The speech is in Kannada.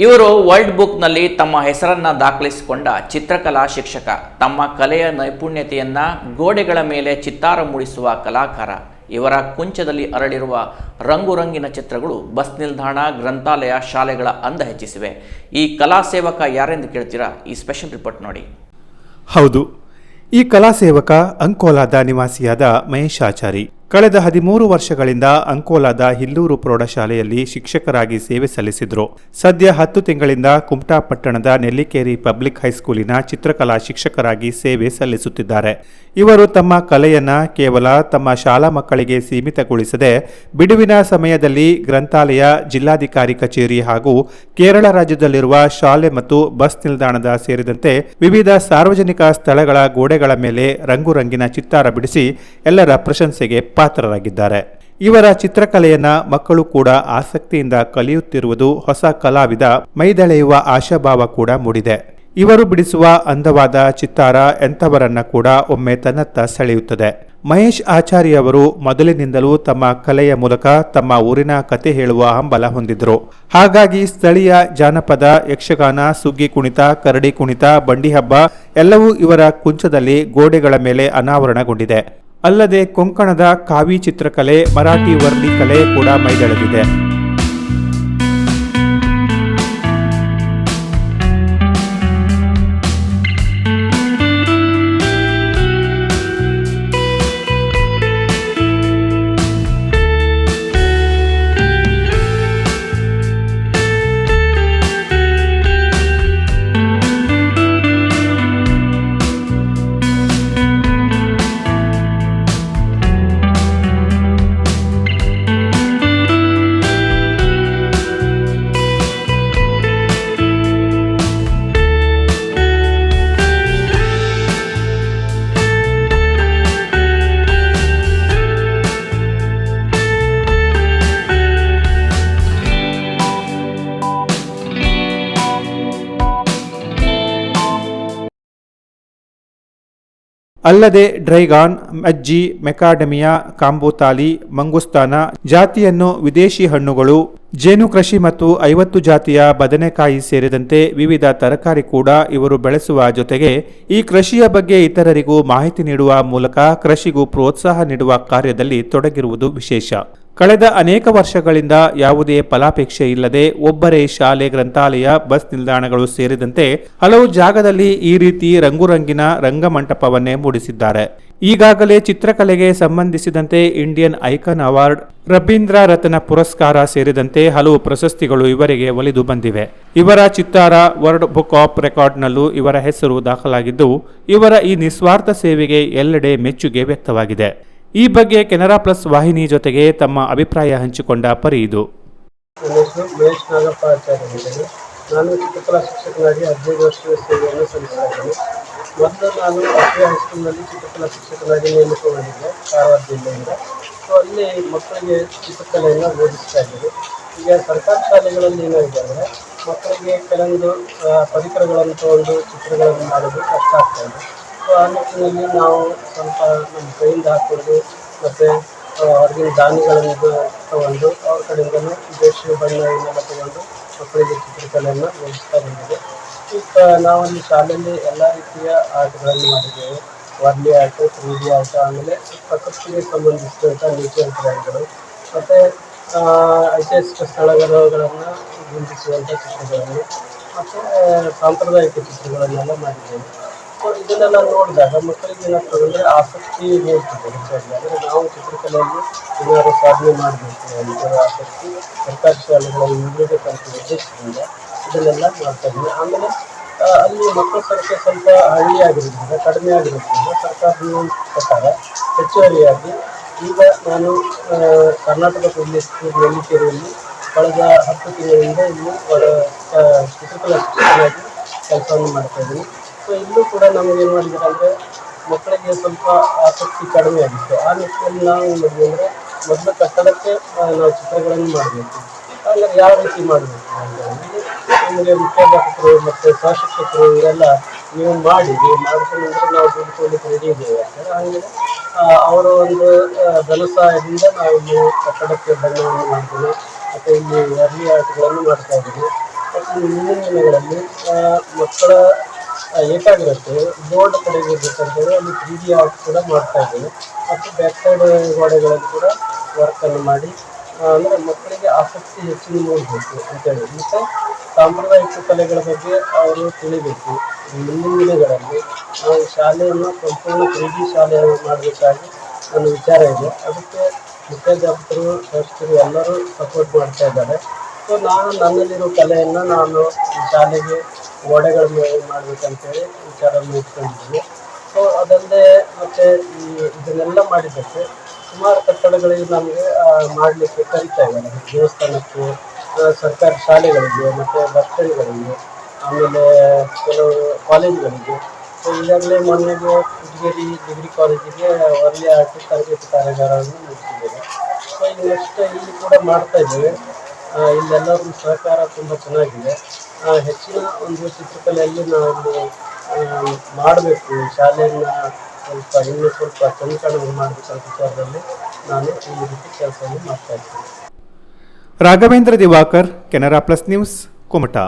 ಇವರು ವರ್ಲ್ಡ್ ಬುಕ್ನಲ್ಲಿ ತಮ್ಮ ಹೆಸರನ್ನ ದಾಖಲಿಸಿಕೊಂಡ ಚಿತ್ರಕಲಾ ಶಿಕ್ಷಕ. ತಮ್ಮ ಕಲೆಯ ನೈಪುಣ್ಯತೆಯನ್ನು ಗೋಡೆಗಳ ಮೇಲೆ ಚಿತ್ತಾರ ಮೂಡಿಸುವ ಕಲಾಕಾರ. ಇವರ ಕುಂಚದಲ್ಲಿ ಅರಳಿರುವ ರಂಗುರಂಗಿನ ಚಿತ್ರಗಳು ಬಸ್ ನಿಲ್ದಾಣ, ಗ್ರಂಥಾಲಯ, ಶಾಲೆಗಳ ಅಂದ ಹೆಚ್ಚಿಸಿವೆ. ಈ ಕಲಾ ಸೇವಕ ಯಾರೆಂದು ಕೇಳ್ತೀರಾ? ಈ ಸ್ಪೆಷಲ್ ರಿಪೋರ್ಟ್ ನೋಡಿ. ಹೌದು. ಈ ಕಲಾ ಸೇವಕ ಅಂಕೋಲಾದ ನಿವಾಸಿಯಾದ ಮಹೇಶ್ ಆಚಾರಿ ಕಳೆದ ಹದಿಮೂರು ವರ್ಷಗಳಿಂದ ಅಂಕೋಲಾದ ಹಿಲ್ಲೂರು ಪ್ರೌಢಶಾಲೆಯಲ್ಲಿ ಶಿಕ್ಷಕರಾಗಿ ಸೇವೆ ಸಲ್ಲಿಸಿದ್ರು. ಸದ್ಯ ಹತ್ತು ತಿಂಗಳಿಂದ ಕುಮಟಾ ಪಟ್ಟಣದ ನೆಲ್ಲಿಕೇರಿ ಪಬ್ಲಿಕ್ ಹೈಸ್ಕೂಲಿನ ಚಿತ್ರಕಲಾ ಶಿಕ್ಷಕರಾಗಿ ಸೇವೆ ಸಲ್ಲಿಸುತ್ತಿದ್ದಾರೆ. ಇವರು ತಮ್ಮ ಕಲೆಯನ್ನ ಕೇವಲ ತಮ್ಮ ಶಾಲಾ ಮಕ್ಕಳಿಗೆ ಸೀಮಿತಗೊಳಿಸದೆ ಬಿಡುವಿನ ಸಮಯದಲ್ಲಿ ಗ್ರಂಥಾಲಯ, ಜಿಲ್ಲಾಧಿಕಾರಿ ಕಚೇರಿ ಹಾಗೂ ಕೇರಳ ರಾಜ್ಯದಲ್ಲಿರುವ ಶಾಲೆ ಮತ್ತು ಬಸ್ ನಿಲ್ದಾಣದ ಸೇರಿದಂತೆ ವಿವಿಧ ಸಾರ್ವಜನಿಕ ಸ್ಥಳಗಳ ಗೋಡೆಗಳ ಮೇಲೆ ರಂಗುರಂಗಿನ ಚಿತ್ತಾರ ಬಿಡಿಸಿ ಎಲ್ಲರ ಪ್ರಶಂಸೆಗೆ ಪಾತ್ರರಾಗಿದ್ದಾರೆ. ಇವರ ಚಿತ್ರಕಲೆಯನ್ನ ಮಕ್ಕಳು ಕೂಡ ಆಸಕ್ತಿಯಿಂದ ಕಲಿಯುತ್ತಿರುವುದು ಹೊಸ ಕಲಾವಿದ ಮೈದಳೆಯುವ ಆಶಾಭಾವ ಕೂಡ ಮೂಡಿದೆ. ಇವರು ಬಿಡಿಸುವ ಅಂದವಾದ ಚಿತ್ತಾರ ಎಂಥವರನ್ನ ಕೂಡ ಒಮ್ಮೆ ತನ್ನತ್ತ ಸೆಳೆಯುತ್ತದೆ. ಮಹೇಶ್ ಆಚಾರ್ಯ ಅವರು ಮೊದಲಿನಿಂದಲೂ ತಮ್ಮ ಕಲೆಯ ಮೂಲಕ ತಮ್ಮ ಊರಿನ ಕತೆ ಹೇಳುವ ಹಂಬಲ ಹೊಂದಿದ್ರು ಹಾಗಾಗಿ ಸ್ಥಳೀಯ ಜಾನಪದ, ಯಕ್ಷಗಾನ, ಸುಗ್ಗಿ ಕುಣಿತ, ಕರಡಿ ಕುಣಿತ, ಬಂಡಿ ಹಬ್ಬ ಎಲ್ಲವೂ ಇವರ ಕುಂಚದಲ್ಲಿ ಗೋಡೆಗಳ ಮೇಲೆ ಅನಾವರಣಗೊಂಡಿದೆ. ಅಲ್ಲದೆ ಕೊಂಕಣದ ಕಾವಿ ಚಿತ್ರಕಲೆ ಮರಾಠಿ ವರ್ಣಿ ಕಲೆ ಕೂಡ ಮೈದಳೆದಿದೆ ಅಲ್ಲದೆ ಡ್ರೈಗಾನ್ ಅಜ್ಜಿ ಮೆಕಾಡಮಿಯಾ, ಕಾಂಬೋತಾಲಿ, ಮಂಗುಸ್ತಾನ ಜಾತಿಯನ್ನು ವಿದೇಶಿ ಹಣ್ಣುಗಳು, ಜೇನು ಕೃಷಿ ಮತ್ತು ಐವತ್ತು ಜಾತಿಯ ಬದನೆಕಾಯಿ ಸೇರಿದಂತೆ ವಿವಿಧ ತರಕಾರಿ ಕೂಡ ಇವರು ಬೆಳೆಸುವ ಜೊತೆಗೆ ಈ ಕೃಷಿಯ ಬಗ್ಗೆ ಇತರರಿಗೂ ಮಾಹಿತಿ ನೀಡುವ ಮೂಲಕ ಕೃಷಿಗೂ ಪ್ರೋತ್ಸಾಹ ನೀಡುವ ಕಾರ್ಯದಲ್ಲಿ ತೊಡಗಿರುವುದು ವಿಶೇಷ. ಕಳೆದ ಅನೇಕ ವರ್ಷಗಳಿಂದ ಯಾವುದೇ ಫಲಾಪೇಕ್ಷೆ ಇಲ್ಲದೆ ಒಬ್ಬರೇ ಶಾಲೆ, ಗ್ರಂಥಾಲಯ, ಬಸ್ ನಿಲ್ದಾಣಗಳು ಸೇರಿದಂತೆ ಹಲವು ಜಾಗದಲ್ಲಿ ಈ ರೀತಿ ರಂಗುರಂಗಿನ ರಂಗಮಂಟಪವನ್ನೇ ಮೂಡಿಸಿದ್ದಾರೆ. ಈಗಾಗಲೇ ಚಿತ್ರಕಲೆಗೆ ಸಂಬಂಧಿಸಿದಂತೆ Indian icon award, Rabindra Ratna ಪುರಸ್ಕಾರ ಸೇರಿದಂತೆ ಹಲವು ಪ್ರಶಸ್ತಿಗಳು ಇವರಿಗೆ ಒಲಿದು ಬಂದಿವೆ. ಇವರ ಚಿತ್ತಾರ ವರ್ಲ್ಡ್ ಬುಕ್ ಆಫ್ ರೆಕಾರ್ಡ್ನಲ್ಲೂ ಇವರ ಹೆಸರು ದಾಖಲಾಗಿದ್ದು, ಇವರ ಈ ನಿಸ್ವಾರ್ಥ ಸೇವೆಗೆ ಎಲ್ಲೆಡೆ ಮೆಚ್ಚುಗೆ ವ್ಯಕ್ತವಾಗಿದೆ. ಈ ಬಗ್ಗೆ ಕೆನರಾ ಪ್ಲಸ್ ವಾಹಿನಿ ಜೊತೆಗೆ ತಮ್ಮ ಅಭಿಪ್ರಾಯ ಹಂಚಿಕೊಂಡ ಪರಿ ಇದು. ನಾನು ಚಿತ್ರಕಲಾ ಶಿಕ್ಷಕನಾಗಿ ಹದಿನೈದು ವರ್ಷದ ಸೇವೆಯನ್ನು ಸಲ್ಲಿಸಿದ್ದೇನೆ ಮೊದಲು ನಾನು ಹೈಸ್ಕೂಲ್ನಲ್ಲಿ ಚಿತ್ರಕಲಾ ಶಿಕ್ಷಕನಾಗಿ ನೇಮಕಗೊಂಡಿದ್ದೆ, ಕಾರವಾರ ಜಿಲ್ಲೆಯಿಂದ. ಸೊ ಅಲ್ಲಿ ಮಕ್ಕಳಿಗೆ ಚಿತ್ರಕಲೆಯನ್ನು ಬೋಧಿಸ್ತಾ ಇದ್ದೀವಿ ಈಗ ಸರ್ಕಾರಿ ಶಾಲೆಗಳಲ್ಲಿ ಏನಾಗಿದೆ ಅಂದರೆ, ಮಕ್ಕಳಿಗೆ ಕೆಲವೊಂದು ಪರಿಕರಗಳನ್ನು ತಗೊಂಡು ಚಿತ್ರಗಳನ್ನು ಮಾಡೋದು ಕಷ್ಟ ಆಗ್ತಾ ಇದೆ. ಆ ನಿಟ್ಟಿನಲ್ಲಿ ನಾವು ಸ್ವಲ್ಪ ನಮ್ಮ ಕೈಯಿಂದ ಹಾಕ್ಕೊಂಡು ಮತ್ತು ಅವ್ರಿಗೆ ದಾನಿಗಳನ್ನು ತಗೊಂಡು ಅವ್ರ ಕಡೆಯಿಂದಲೂ ದೇಶೀಯ ಬಣ್ಣ ಇವನ್ನೆಲ್ಲ ತಗೊಂಡು ಮಕ್ಕಳಿಗೆ ಚಿತ್ರಕಲೆಯನ್ನು ಓದಿಸ್ತಾ ಬಂದಿದೆ. ಈಗ ನಾವಲ್ಲಿ ಶಾಲೆಯಲ್ಲಿ ಎಲ್ಲ ರೀತಿಯ ಆಟಗಳನ್ನು ಮಾಡಿದ್ದೇವೆ. ವರ್ಲಿ ಆಟ ತ್ರೀ ಡಿ ಆಟ ಆಮೇಲೆ ಪ್ರಕೃತಿಗೆ ಸಂಬಂಧಿಸಿದಂಥ ನೇಚರ್ ಡ್ರಾಯಿಂಗ್ಗಳು ಮತ್ತು ಐತಿಹಾಸಿಕ ಸ್ಥಳಗಳನ್ನು ಬಿಂಬಿಸುವಂಥ ಚಿತ್ರಗಳನ್ನು, ಮತ್ತು, ಸಾಂಪ್ರದಾಯಿಕ ಚಿತ್ರಗಳನ್ನೆಲ್ಲ ಮಾಡಿದ್ದೇವೆ. ಇದನ್ನೆಲ್ಲ ನೋಡಿದಾಗ ಮಕ್ಕಳಿಗೆ ಏನಾಗ್ತದೆ ಅಂದರೆ ಆಸಕ್ತಿ ಮೂಡ್ತದೆ ಹೆಚ್ಚಾಗಿ ಅಂದರೆ ನಾವು ಚಿತ್ರಕಲೆಯಲ್ಲಿ ಏನಾದರೂ ಸಾಧನೆ ಮಾಡಬೇಕು ಅನ್ನೋ ಆಸಕ್ತಿ ಸರ್ಕಾರಿ ಶಾಲೆಗಳಲ್ಲಿ ನೀಡಬೇಕಂತ ಉದ್ದೇಶದಿಂದ ಇದನ್ನೆಲ್ಲ ಮಾಡ್ತಾಯಿದ್ದೀನಿ ಆಮೇಲೆ ಅಲ್ಲಿ ಮಕ್ಕಳ ಸಂಖ್ಯೆ ಸ್ವಲ್ಪ ಹಳ್ಳಿಯಾಗಿರೋದ್ರಿಂದ ಕಡಿಮೆ ಆಗಿರೋದ್ರಿಂದ ಸರ್ಕಾರದ ಪ್ರಕಾರ ಹೆಚ್ಚುವರಿಯಾಗಿ ಈಗ ನಾನು ಕರ್ನಾಟಕ ಪೊಲೀಸ್ ನೆಲ್ಲಿಕೆರೆಯಲ್ಲಿ ಕಳೆದ ಹತ್ತು ತಿಂಗಳಿಂದ ಇಲ್ಲಿ ಚಿತ್ರಕಲಾ ಶಿಕ್ಷಕರಾಗಿ ಕೆಲಸವನ್ನು ಮಾಡ್ತಾ ಸೊ ಇಲ್ಲೂ ಕೂಡ ನಮ್ಗೆ ಏನು ಮಾಡಿದ್ದಾರೆ ಅಂದರೆ ಮಕ್ಕಳಿಗೆ ಸ್ವಲ್ಪ ಆಸಕ್ತಿ ಕಡಿಮೆ ಆಗಿತ್ತು. ಆ ನಿಟ್ಟಿನಲ್ಲಿ ನಾವು ಏನು ಮಾಡಿದ್ವಿ ಅಂದರೆ ಮೊದಲು ಕಟ್ಟಡಕ್ಕೆ ನಾವು ಚಿತ್ರಗಳನ್ನು ಮಾಡಬೇಕು. ಆಮೇಲೆ ಯಾವ ರೀತಿ ಮಾಡಬೇಕು ಅಂದ್ರೆ ನಿಮಗೆ ಮುಖ್ಯಾಧ್ಯಾಪಕರು ಮತ್ತು ಸಹಶಿಕ್ಷಕರು ಇವರೆಲ್ಲ ನೀವು ಮಾಡಿ, ನೀವು ಮಾಡ್ಕೊಂಡ್ರೆ ನಾವು ದುಡ್ಕೊಳ್ಳಿಕ್ಕೆ ರೆಡಿ ಇದ್ದೇವೆ ಅಂತ ಹಾಗೆ ಅವರ ಒಂದು ಧನ ಸಹಾಯದಿಂದ ನಾವು ಇಲ್ಲಿ ಕಟ್ಟಡಕ್ಕೆ ಬಣ್ಣವನ್ನು ಮಾಡ್ತೀವಿ. ಮತ್ತು ಇಲ್ಲಿ ಅರ್ಲಿ ಆರ್ಟ್ಗಳನ್ನು ಮಾಡ್ತಾ ಇದ್ದೀವಿ. ಮತ್ತು ಮುಂದಿನ ದಿನಗಳಲ್ಲಿ ಮಕ್ಕಳ ಆ, ಏಕಾಗ್ರತೆ ಬೋರ್ಡ್ ಕಡೆಗೆ ಇರಬೇಕಂತೇಳಿ ಅಲ್ಲಿ ತ್ರೀ ಡಿ ಆರ್ಟ್ ಕೂಡ ಮಾಡ್ತಾ ಇದ್ದೀನಿ ಮತ್ತು ಬ್ಯಾಕ್ ಸೈಡ್ ಗೋಡೆಗಳಲ್ಲಿ ಕೂಡ ವರ್ಕನ್ನು ಮಾಡಿ ಅಂದರೆ ಮಕ್ಕಳಿಗೆ ಆಸಕ್ತಿ ಹೆಚ್ಚಿನ ಮೂಡಬೇಕು ಅಂತೇಳಿ ಮತ್ತು ಸಾಂಪ್ರದಾಯಿಕ ಕಲೆಗಳ ಬಗ್ಗೆ ಅವರು ತಿಳಿಬೇಕು. ಮುಂದಿನ ದಿನಗಳಲ್ಲಿ ನಾವು ಶಾಲೆಯನ್ನು ಸಂಪೂರ್ಣ ತ್ರೀ ಡಿ ಶಾಲೆಯನ್ನು ಮಾಡಬೇಕಾಗಿ ನನ್ನ ವಿಚಾರ ಇದೆ. ಅದಕ್ಕೆ ಮುಖ್ಯಾಧ್ಯಾಪಕರು ಶಿಕ್ಷಕರು ಎಲ್ಲರೂ ಸಪೋರ್ಟ್ ಮಾಡ್ತಾ ಇದ್ದಾರೆ. ಸೊ ನಾನು ನನ್ನಲ್ಲಿರೋ ಕಲೆಯನ್ನು ನಾನು ಶಾಲೆಗೆ ಗೋಡೆಗಳ ಮೇಲೆ ಮಾಡಬೇಕಂತೇಳಿ ವಿಚಾರವನ್ನು ಇಟ್ಕೊಂಡಿದ್ದೀನಿ ಸೊ ಅದಲ್ಲದೆ ಮತ್ತು ಈ ಇದನ್ನೆಲ್ಲ ಮಾಡಿದ್ದಕ್ಕೆ ಸುಮಾರು ಕಟ್ಟಡಗಳಿಗೆ ನಮಗೆ ಮಾಡಲಿಕ್ಕೆ ಕರಿತಾ ಇದ್ದಾರೆ. ದೇವಸ್ಥಾನಕ್ಕೆ ಸರ್ಕಾರಿ ಶಾಲೆಗಳಿಗೆ ಮತ್ತು ಬಸ್ ಆಮೇಲೆ ಕೆಲವು ಕಾಲೇಜುಗಳಿಗೆ. ಸೊ ಈಗಾಗಲೇ ಮೊನ್ನೆಗೆ ಉಜಿಗೇರಿ ಡಿಗ್ರಿ ಕಾಲೇಜಿಗೆ ಒಳ್ಳೆಯ ಆಟ ತರಬೇತಿ ಕಾರ್ಯಾಗಾರವನ್ನು ನಡೆಸಿದ್ದೇವೆ. ಸೊ ನೆಕ್ಸ್ಟ್ ಇಲ್ಲಿ ಕೂಡ ಮಾಡ್ತಾ ಇದ್ದೇವೆ. ಇಲ್ಲೆಲ್ಲರೂ ಸಹಕಾರ ತುಂಬ ಚೆನ್ನಾಗಿದೆ. ಹೆಚ್ಚಿನ ಒಂದು ಚಿತ್ರಕಲೆಯಲ್ಲಿ ನಾವು ಮಾಡಬೇಕು. ಶಾಲೆಯನ್ನು ಸ್ವಲ್ಪ ಇನ್ನೂ ಸ್ವಲ್ಪ ಚಂದಕಣವನ್ನು ಮಾಡಬೇಕಂತ ವಿಚಾರದಲ್ಲಿ ನಾನು ಈ ರೀತಿ ಕೆಲಸವನ್ನು ಮಾಡ್ತಾ ಇದ್ದೀನಿ. Raghavendra Diwakar, Canara plus news, Kumta.